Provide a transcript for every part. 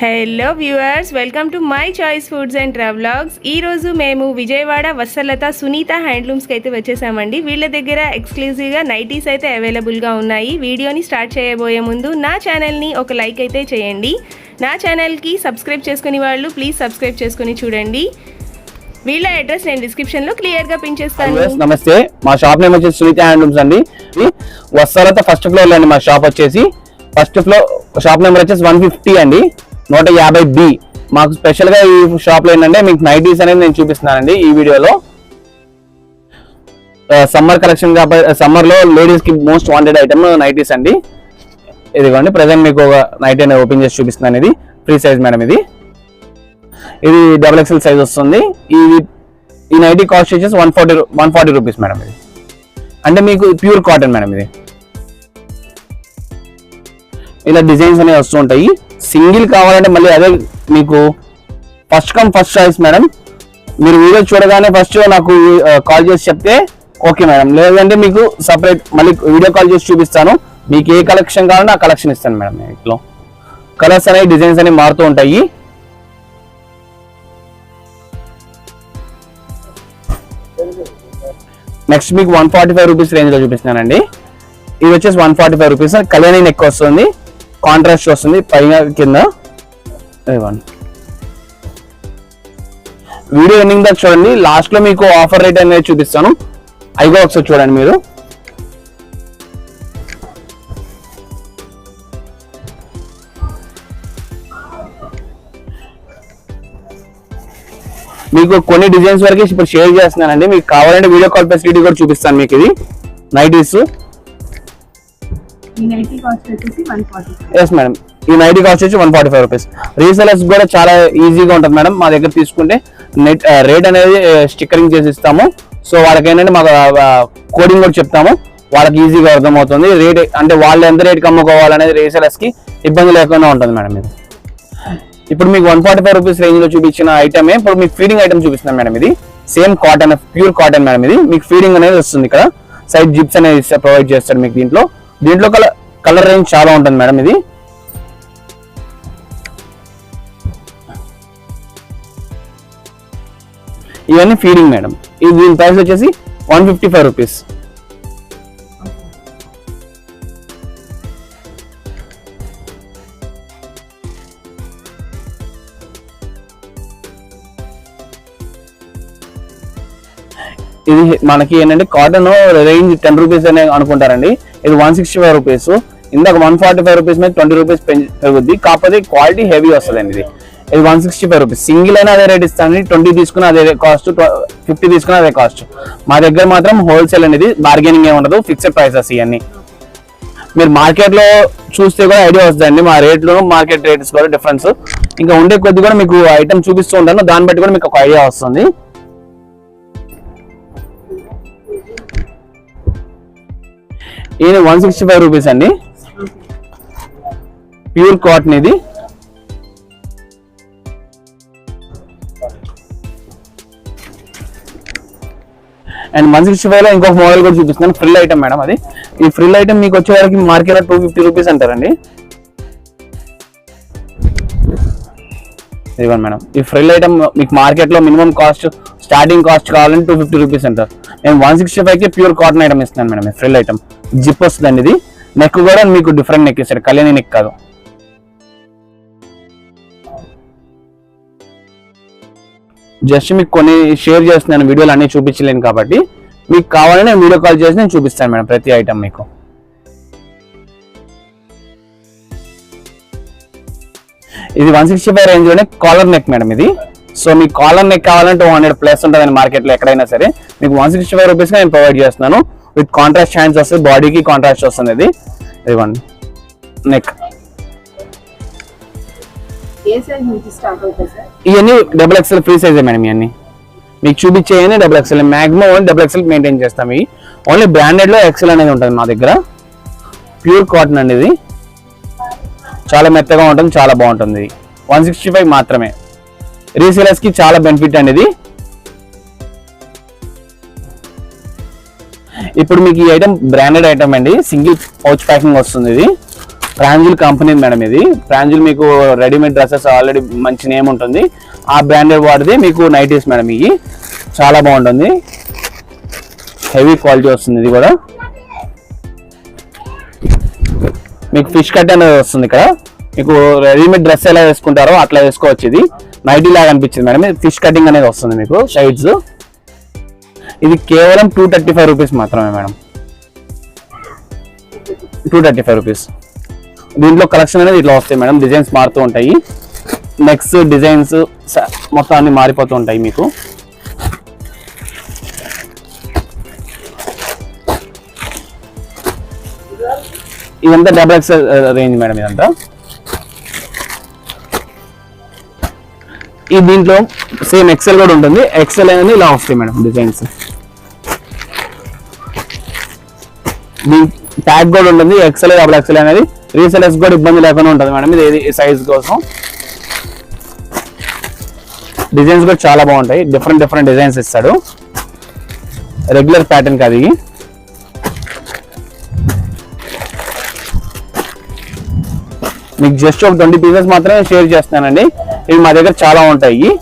Hello viewers welcome to my choice foods and travelogues ఈరోజు మేము విజయవాడ వత్సలత సునీత హ్యాండ్లూమ్స్కి అయితే వచ్చేసామండి. వీళ్ళ దగ్గర ఎక్స్క్లూజివ్గా నైటీస్ అయితే అవైలబుల్గా ఉన్నాయి. వీడియోని స్టార్ట్ చేయబోయే ముందు నా ఛానల్ని ఒక లైక్ అయితే చేయండి. నా ఛానల్కి సబ్స్క్రైబ్ చేసుకుని వాళ్ళు ప్లీజ్ సబ్స్క్రైబ్ చేసుకుని చూడండి. వీళ్ళ అడ్రస్ నేను డిస్క్రిప్షన్లో క్లియర్గా పిన్ చేస్తాను. నమస్తే. మా షాప్ నేమ్ వచ్చేసి సునీత హ్యాండ్లూమ్స్ అండి. వత్సలత ఫస్ట్ ఫ్లోర్ అండి మా షాప్ వచ్చేసి. ఫస్ట్ ఫ్లోర్ షాప్ నెంబర్ వచ్చేసి వన్ ఫిఫ్టీ అండి. నూట యాభై బి. మాకు స్పెషల్గా ఈ షాప్లో ఏంటంటే మీకు నైటీస్ అనేది నేను చూపిస్తున్నానండి ఈ వీడియోలో. సమ్మర్ కలెక్షన్ కాబట్టి సమ్మర్లో లేడీస్కి లేడీస్కి మోస్ట్ వాంటెడ్ ఐటమ్ నైటీస్ అండి. ఇదిగోండి ప్రజెంట్ మీకు ఒక నైట్ అనేది ఓపెన్ చేసి చూపిస్తున్నాను ఇది. ఫ్రీ సైజ్ మేడం ఇది. ఇది డబుల్ ఎక్స్ఎల్ సైజ్ వస్తుంది. ఈ ఈ నైటీ కాస్ట్ వచ్చేసి one forty one forty rupees madam ఇది. అంటే మీకు ప్యూర్ కాటన్ మేడం ఇది. ఇలా డిజైన్స్ అనేవి వస్తుంటాయి సింగిల్ కావాలంటే మళ్ళీ అదే మీకు first come first choice madam మీరు వీడియో చూడగానే ఫస్ట్ నాకు కాల్ చేసి చెప్తే ఓకే మేడం లేదంటే మీకు సపరేట్ మళ్ళీ వీడియో కాల్ చేసి చూపిస్తాను. మీకు ఏ కలెక్షన్ కావాలంటే ఆ కలెక్షన్ ఇస్తాను మేడం నేను ఇట్లా. కలర్స్ అనేవి డిజైన్స్ అనేవి మారుతూ ఉంటాయి. నెక్స్ట్ మీకు వన్ ఫార్టీ ఫైవ్ రూపీస్ రేంజ్లో చూపిస్తున్నానండి. ఇది వచ్చేసి one forty five rupees Kalyani neck వస్తుంది కాంట్రాస్ట్ వస్తుంది పైన కింద. ఇవ్వండి వీడియో ఎండింగ్ దాకా చూడండి. లాస్ట్లో మీకు ఆఫర్ రేట్ అనేది చూపిస్తాను. అయిగో ఒకసారి చూడండి మీరు. మీకు కొన్ని డిజైన్స్ వరకు ఇప్పుడు షేర్ చేస్తున్నానండి. మీకు కావాలంటే వీడియో కాల్ ఫెసిలిటీ కూడా చూపిస్తాను మీకు ఇది. నైటీస్ ఎస్ మేడం ఈ నైటీ కాస్ట్ వచ్చి one forty five rupees. Resellers కూడా చాలా ఈజీగా ఉంటుంది మేడం మా దగ్గర తీసుకుంటే నెట్ రేట్ uh, అనేది uh, స్టిక్కరింగ్ చేసి ఇస్తాము. సో వాళ్ళకి ఏంటంటే మాకు uh, కోడింగ్ కూడా చెప్తాము. వాళ్ళకి ఈజీగా అర్థమవుతుంది. రేట్ అంటే వాళ్ళు ఎంత రేట్కి అమ్ముకోవాలనేది రీసెలర్స్కి ఇబ్బంది లేకుండా ఉంటుంది మేడం ఇది. ఇప్పుడు మీకు వన్ ఫార్టీ ఫైవ్ రూపీస్ రేంజ్లో చూపించిన ఐటమే ఇప్పుడు మీకు ఫీడింగ్ ఐటమ్ చూపిస్తున్నాను మేడం ఇది. Same cotton pure cotton madam ఇది. మీకు ఫీడింగ్ అనేది వస్తుంది ఇక్కడ. సైడ్ జిప్స్ అనేది ప్రొవైడ్ చేస్తాడు మీకు దీంట్లో. దీంట్లో కలర్ కలర్ రేంజ్ చాలా ఉంటుంది మేడం ఇది. ఇవన్నీ ఫీడింగ్ మేడం. ఇది దీని ప్రైస్ వచ్చేసి వన్ ఫిఫ్టీ ఫైవ్ రూపీస్. ఇది మనకి ఏంటంటే కాటన్ రేంజ్ టెన్ రూపీస్ అనే అనుకుంటారండి. ఇది వన్ సిక్స్టీ ఫైవ్ రూపీస్ ఇందాక వన్ ఫార్టీ ఫైవ్ రూపీస్ మీద ట్వంటీ రూపీస్ పెరుగుద్ది. కాకపోతే క్వాలిటీ హెవీ వస్తుందండి ఇది. ఇది one sixty five rupees single అయినా అదే రేట్ ఇస్తాను ట్వంటీ తీసుకున్న అదే కాస్ట్ ఫిఫ్టీ తీసుకున్న అదే కాస్ట్ మా దగ్గర మాత్రం హోల్సేల్ అనేది బార్గెనింగ్ ఏమి ఉండదు. ఫిక్స్డ్ ప్రైసెస్ ఇవన్నీ. మీరు మార్కెట్లో చూస్తే కూడా ఐడియా వస్తుందండి. మా రేట్లో మార్కెట్ రేట్స్ కూడా డిఫరెన్స్ ఇంకా ఉండే కొద్ది కూడా మీకు ఐటమ్ చూపిస్తూ ఉంటాను. దాన్ని బట్టి కూడా మీకు ఒక ఐడియా వస్తుంది. ఈయన వన్ సిక్స్టీ ఫైవ్ రూపీస్ అండి. ప్యూర్ కాటన్ ఇది. అండ్ వన్ సిక్స్టీ ఫైవ్లో ఇంకొక మోడల్ కూడా చూపిస్తున్నాను. ఫ్రిల్ ఐటమ్ మేడం అది. ఈ ఫ్రిల్ ఐటమ్ మీకు వచ్చే మార్కెట్లో మార్కెట్ టూ ఫిఫ్టీ రూపీస్ అంటారండి. ఇదిగోండి మేడం. ఈ ఫ్రిల్ ఐటమ్ మీకు మార్కెట్లో మినిమం కాస్ట్ స్టార్టింగ్ కాస్ట్ కావాలంటే టూ ఫిఫ్టీ రూపీస్ అంటారు నేను వన్ సిక్స్టీ ఫైవ్కి ప్యూర్ కాటన్ ఐటమ్ ఇస్తున్నాను మేడం ఫ్రిల్ ఐటమ్. జిప్ వస్తుందండి ఇది. నెక్ కూడా మీకు డిఫరెంట్ నెక్ ఇస్తాడు. కళ్యాణి నెక్ కాదు. జస్ట్ మీకు కొన్ని షేర్ చేస్తున్నాను. వీడియోలు అన్నీ చూపించలేను కాబట్టి. మీకు కావాలని వీడియో కాల్ చేసి నేను చూపిస్తాను మేడం ప్రతి ఐటమ్ మీకు. ఇది వన్ సిక్స్టీ ఫైవ్ రేంజ్లోనే కాలర్ నెక్ మేడం ఇది. సో మీకు కాలర్ నెక్ కావాలంటే టూ హండ్రెడ్ ప్లస్ ఉంటుంది మార్కెట్లో ఎక్కడైనా సరే. మీకు వన్ సిక్స్టీ ఫైవ్ రూపీస్ నేను ప్రొవైడ్ చేస్తున్నాను. విత్ కాంట్రాస్ట్ హ్యాండ్స్ వస్తుంది బాడీకి కాంట్రాస్ట్ వస్తుంది ఇది. ఇదిగోండి. నెక్ ఇవన్నీ డబుల్ ఎక్స్ఎల్ ఫ్రీ సైజే మేడం ఇవన్నీ. మీకు చూపించేయని double XL maximum only double XL maintain చేస్తాం ఇవి. ఓన్లీ బ్రాండెడ్లో ఎక్సెల్ అనేది ఉంటుంది మా దగ్గర. ప్యూర్ కాటన్ అండి ఇది. చాలా మెత్తగా ఉంటుంది చాలా బాగుంటుంది. వన్ సిక్స్టీ ఫైవ్ మాత్రమే రీసేలర్స్కి చాలా బెనిఫిట్ అండి ఇది ఇప్పుడు మీకు ఈ ఐటమ్ బ్రాండెడ్ ఐటమ్ అండి. సింగిల్ పౌచ్ ప్యాకింగ్ వస్తుంది ఇది. ప్రాంజుల్ కంపెనీ మేడం ఇది. ప్రాంజుల్ మీకు రెడీమేడ్ డ్రెస్సెస్ ఆల్రెడీ మంచి నేమ్ ఉంటుంది. ఆ బ్రాండెడ్ వాడిది మీకు నైటీస్ మేడం ఇవి. చాలా బాగుంటుంది. హెవీ క్వాలిటీ వస్తుంది ఇది కూడా. మీకు ఫిష్ కట్ అనేది వస్తుంది ఇక్కడ. మీకు రెడీమేడ్ డ్రెస్ ఎలా వేసుకుంటారో అట్లా వేసుకోవచ్చు ఇది. నైటీ లాగా అనిపించింది మేడం. ఇది ఫిష్ కటింగ్ అనేది వస్తుంది మీకు సైడ్స్ ఇది కేవలం టూ థర్టీ ఫైవ్ రూపీస్ మాత్రమే madam. Two thirty five rupees దీంట్లో కలెక్షన్ అనేది ఇట్లా వస్తాయి మేడం. డిజైన్స్ మారుతూ ఉంటాయి. నెక్స్ట్ డిజైన్స్ మొత్తం అన్ని మారిపోతూ ఉంటాయి మీకు. ఇదంతా డబుల్ ఎక్స్ఎల్ రేంజ్ మేడం ఇదంతా. ఈ దీంట్లో సేమ్ ఎక్సెల్ కూడా ఉంటుంది. ఎక్సెల్ అనేది ఇలా వస్తాయి మేడం డిజైన్స్ దీని ట్యాగ్ కూడా ఉంటుంది. ఎక్సెల్ డబుల్ ఎక్సెల్ అనేది రీసెలర్స్ కూడా ఇబ్బంది లేకుండా ఉంటుంది మేడం. ఇది సైజ్ కోసం. డిజైన్స్ కూడా చాలా బాగుంటాయి. డిఫరెంట్ డిఫరెంట్ డిజైన్స్ ఇస్తాడు. రెగ్యులర్ ప్యాటర్న్ కాదు మీకు జస్ట్ ఒక ట్వంటీ పీసెస్ మాత్రమే షేర్ చేస్తున్నానండి. ఇవి మా దగ్గర చాలా ఉంటాయి.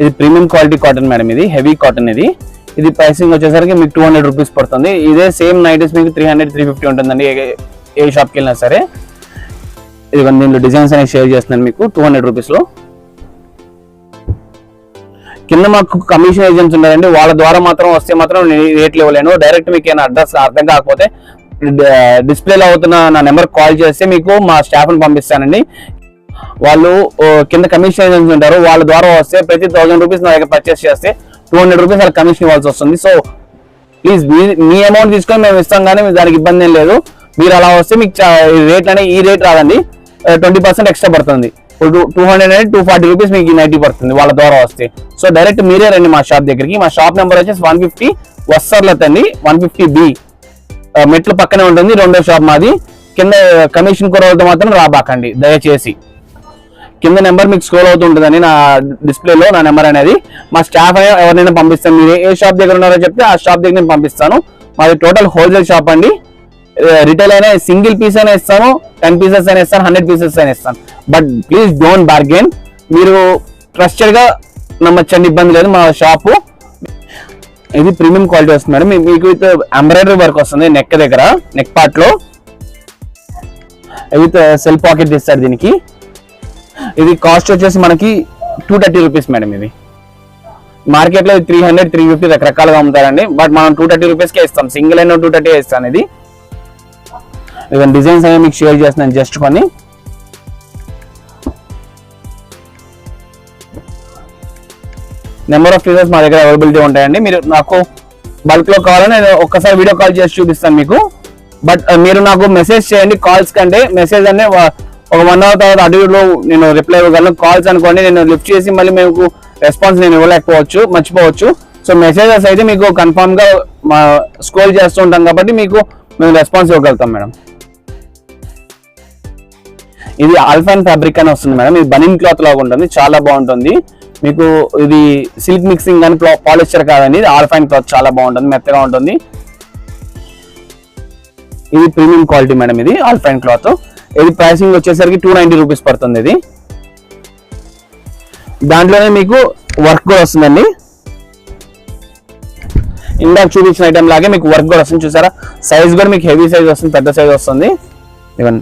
ఇది ప్రీమియం క్వాలిటీ కాటన్ మేడం ఇది హెవీ కాటన్ ఇది. ఇది ప్రైసింగ్ వచ్చేసరికి మీకు టూ హండ్రెడ్ రూపీస్ పడుతుంది. ఇదే సేమ్ నైటీస్ మీకు త్రీ హండ్రెడ్ త్రీ ఫిఫ్టీ ఉంటుందండి. ఏ- ఏ షాప్కి వెళ్ళినా సరే. ఇది దీంట్లో డిజైన్స్ అనేవి షేర్ చేస్తున్నాను మీకు. టూ హండ్రెడ్ రూపీస్లో కింద మాకు కమిషన్ ఏజెంట్స్ ఉన్నారండి. వాళ్ళ ద్వారా మాత్రం వస్తే మాత్రం నేను రేట్లు ఇవ్వలేను. డైరెక్ట్ మీకు ఏమైనా అడ్రస్ అర్థం కాకపోతే డిస్ప్లేలో అవుతున్న నా నెంబర్ కాల్ చేస్తే మీకు మా స్టాఫ్ని పంపిస్తానండి. వాళ్ళు కింద కమిషన్ ఏజెంట్స్ ఉంటారు. వాళ్ళ ద్వారా వస్తే ప్రతి థౌసండ్ రూపీస్ నా దగ్గర పర్చేస్ చేస్తే టూ హండ్రెడ్ రూపీస్ వాళ్ళకి కమిషన్ ఇవ్వాల్సి వస్తుంది. సో ప్లీజ్ మీ మీ అమౌంట్ తీసుకొని మేము ఇస్తాం కానీ మీకు దానికి ఇబ్బంది ఏం లేదు. మీరు అలా వస్తే మీకు రేట్ అనేది ఈ రేట్ రాదండి. ట్వంటీ పర్సెంట్ ఎక్స్ట్రా పడుతుంది. ఇప్పుడు టూ హండ్రెడ్ అనేది టూ ఫార్టీ రూపీస్ మీకు నైటీ పడుతుంది వాళ్ళ ద్వారా వస్తే. సో డైరెక్ట్ మీరే రండి మా షాప్ దగ్గరికి. మా షాప్ నెంబర్ వచ్చేసి వన్ ఫిఫ్టీ వస్తర్లత్ అండి వన్ ఫిఫ్టీ బి మెట్లు పక్కనే ఉంటుంది రెండో షాప్ మాది. కింద కమిషన్ కూరలతో మాత్రం రాబాకండి దయచేసి. కింద నెంబర్ మీకు స్క్రోల్ అవుతుంటుందని నా డిస్ప్లేలో నా నెంబర్ అనేది. మా స్టాఫ్ అయినా ఎవరినైనా పంపిస్తాను మీరు ఏ షాప్ దగ్గర ఉన్నారో చెప్తే ఆ షాప్ దగ్గర నేను పంపిస్తాను. మాది టోటల్ హోల్సేల్ షాప్ అండి. రిటైల్ అయినా సింగిల్ పీస్ అయినా ఇస్తాను టెన్ పీసెస్ అయినా ఇస్తాను హండ్రెడ్ పీసెస్ అయినా ఇస్తాను. బట్ ప్లీజ్ డోంట్ బార్గెన్ మీరు ట్రస్టెడ్గా నమ్మచ్చండి ఇబ్బంది లేదు మా షాపు ఇది ప్రీమియం క్వాలిటీ వస్తుంది మేడం. మీకు విత్ ఎంబ్రాయిడరీ వర్క్ వస్తుంది నెక్ దగ్గర నెక్ పార్ట్లో. విత్ సెల్ పాకెట్ ఇస్తారు దీనికి. ఇది కాస్ట్ వచ్చేసి మనకి టూ థర్టీ రూపీస్ మేడం ఇది. మార్కెట్లో త్రీ హండ్రెడ్ త్రీ ఫిఫ్టీ రకరకాలుగా అమ్ముతారండి. బట్ మనం టూ థర్టీ రూపీస్కే ఇస్తాం. సింగిల్ అయినా టూ థర్టీ ఇస్తాను ఇది. ఈవెన్ డిజైన్స్ అనేవి మీకు షేర్ చేస్తున్నాను జస్ట్ కొన్ని. నెంబర్ ఆఫ్ పీసెస్ మా దగ్గర అవైలబిలిటీ ఉంటాయండి. మీరు నాకు బల్క్లో కావాలని నేను ఒక్కసారి వీడియో కాల్ చేసి చూపిస్తాను మీకు. బట్ uh, మీరు నాకు మెసేజ్ చేయండి కాల్స్ కంటే మెసేజ్ అనే ఒక వన్ అవర్ తర్వాత అడుగులో నేను రిప్లై ఇవ్వగలను. కాల్స్ అనుకోండి నేను లిఫ్ట్ చేసి మళ్ళీ మీకు రెస్పాన్స్ నేను ఇవ్వలేకపోవచ్చు మర్చిపోవచ్చు. సో మెసేజెస్ అయితే మీకు కన్ఫామ్గా స్క్రోల్ చేస్తూ ఉంటాం కాబట్టి మీకు మేము రెస్పాన్స్ ఇవ్వగలుగుతాం మేడం. ఇది ఆల్ఫాన్ ఫ్యాబ్రిక్ అని వస్తుంది మేడం. ఇది బనిన్ క్లాత్ లాగా ఉంటుంది. చాలా బాగుంటుంది. మీకు ఇది సిల్క్ మిక్సింగ్ కానీ పాలిస్టర్ కాదండి. ఇది ఆల్ఫైన్ క్లాత్ చాలా బాగుంటుంది. మెత్తగా ఉంటుంది. ఇది ప్రీమియం క్వాలిటీ మేడం ఇది ఆల్ఫైన్ క్లాత్. ఇది ప్రైసింగ్ వచ్చేసరికి టూ నైన్టీ రూపీస్ పడుతుంది ఇది. దాంట్లోనే మీకు వర్క్ కూడా వస్తుందండి. ఇందాక చూపించిన ఐటమ్ లాగే మీకు వర్క్ కూడా వస్తుంది. చూసారా? సైజ్ కూడా మీకు హెవీ సైజ్ వస్తుంది పెద్ద సైజ్ వస్తుంది. ఈవెన్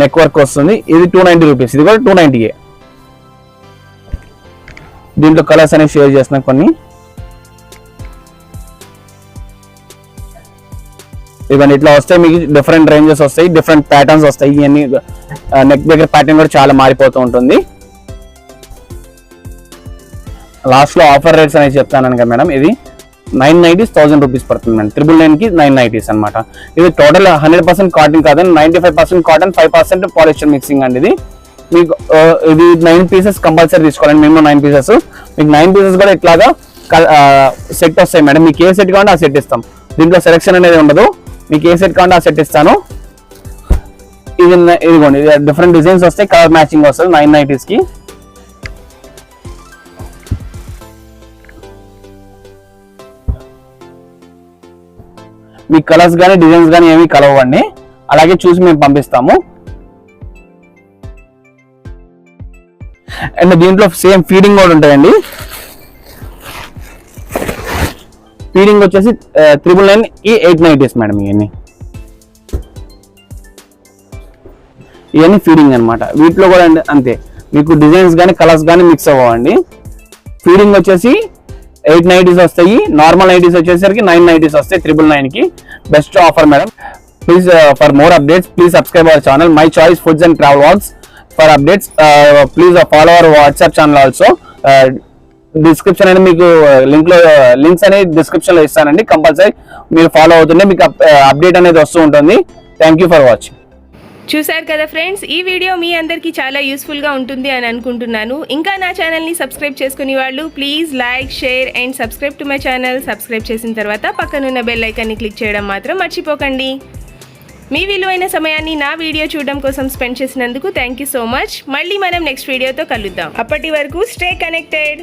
నెక్ వర్క్ వస్తుంది. ఇది టూ నైన్టీ రూపీస్ ఇది కూడా టూ నైన్టీయే దీంట్లో కలర్స్ అనేవి షేర్ చేసిన కొన్ని. ఇవన్నీ ఇట్లా వస్తాయి మీకు డిఫరెంట్ రేంజెస్ వస్తాయి డిఫరెంట్ ప్యాటర్న్స్ వస్తాయి. ఇవన్నీ నెక్ దగ్గర ప్యాటర్న్ కూడా చాలా మారిపోతూ ఉంటుంది. లాస్ట్లో ఆఫర్ రేట్స్ అనేవి చెప్తాను కదా మేడం ఇది. నైన్ నైన్టీస్ థౌసండ్ రూపీస్ పడుతుంది మేడం. త్రిబుల్ నైన్కి నైన్ నైటీస్ అనమాట ఇది టోటల్ హండ్రెడ్ పర్సెంట్ కాటన్ కాదండి ninety five percent cotton five percent polyester mixing అండి ఇది. మీకు ఇది నైన్ పీసెస్ కంపల్సరీ తీసుకోవాలండి మినిమం నైన్ పీసెస్ మీకు నైన్ పీసెస్ కూడా ఇట్లాగా సెట్ వస్తాయి మేడం. మీకు ఏ సెట్ కావాలంటే ఆ సెట్ ఇస్తాం. దీంట్లో సెలెక్షన్ అనేది ఉండదు. మీకు ఏ సెట్ కావాలంటే ఆ సెట్ ఇస్తాను. ఇది ఇదిగోండి డిఫరెంట్ డిజైన్స్ వస్తాయి కలర్ మ్యాచింగ్ వస్తుంది నైన్ నైన్టీస్ మీ కలర్స్ కానీ డిజైన్స్ కానీ ఏమి కలవండి అలాగే చూసి మేము పంపిస్తాము. అండ్ దీంట్లో సేమ్ ఫీడింగ్ కూడా ఉంటుందండి ఫీడింగ్ వచ్చేసి త్రిబుల్ నైన్ ఈ ఎయిట్ నైంటీస్ మేడం ఇవన్నీ ఇవన్నీ ఫీడింగ్ అనమాట వీటిలో కూడా అంతే. మీకు డిజైన్స్ కానీ కలర్స్ కానీ మిక్స్ అవ్వండి ఫీడింగ్ వచ్చేసి ఎయిట్ నైంటీస్ వస్తాయి. నార్మల్ నైంటీస్ వచ్చేసరికి నైన్ నైంటీస్ వస్తాయి త్రిబుల్ నైన్కి best offer madam. Please for more updates please subscribe our channel my choice foods and travelogues for updates please follow our WhatsApp channel also description అనేది మీకు uh, లింక్లో uh, links అనేది డిస్క్రిప్షన్లో ఇస్తానండి. Compulsory మీరు follow అవుతుంటే మీకు update uh, అనేది వస్తూ ఉంటుంది. థ్యాంక్ యూ ఫర్ వాచింగ్ చూశారు కదా ఫ్రెండ్స్? ఈ వీడియో మీ అందరికీ చాలా యూస్ఫుల్గా ఉంటుంది అని అనుకుంటున్నాను. ఇంకా నా ఛానల్ని సబ్స్క్రైబ్ చేసుకునే వాళ్ళు please like share and subscribe to my channel. Subscribe చేసిన తర్వాత పక్కనున్న బెల్ ఐకాన్ని క్లిక్ చేయడం మాత్రం మర్చిపోకండి. మీ విలువైన సమయాన్ని నా వీడియో చూడడం కోసం స్పెండ్ చేసినందుకు థ్యాంక్ యూ సో మచ్. మళ్ళీ మనం నెక్స్ట్ వీడియోతో కలుద్దాం. అప్పటి వరకు స్టే కనెక్టెడ్.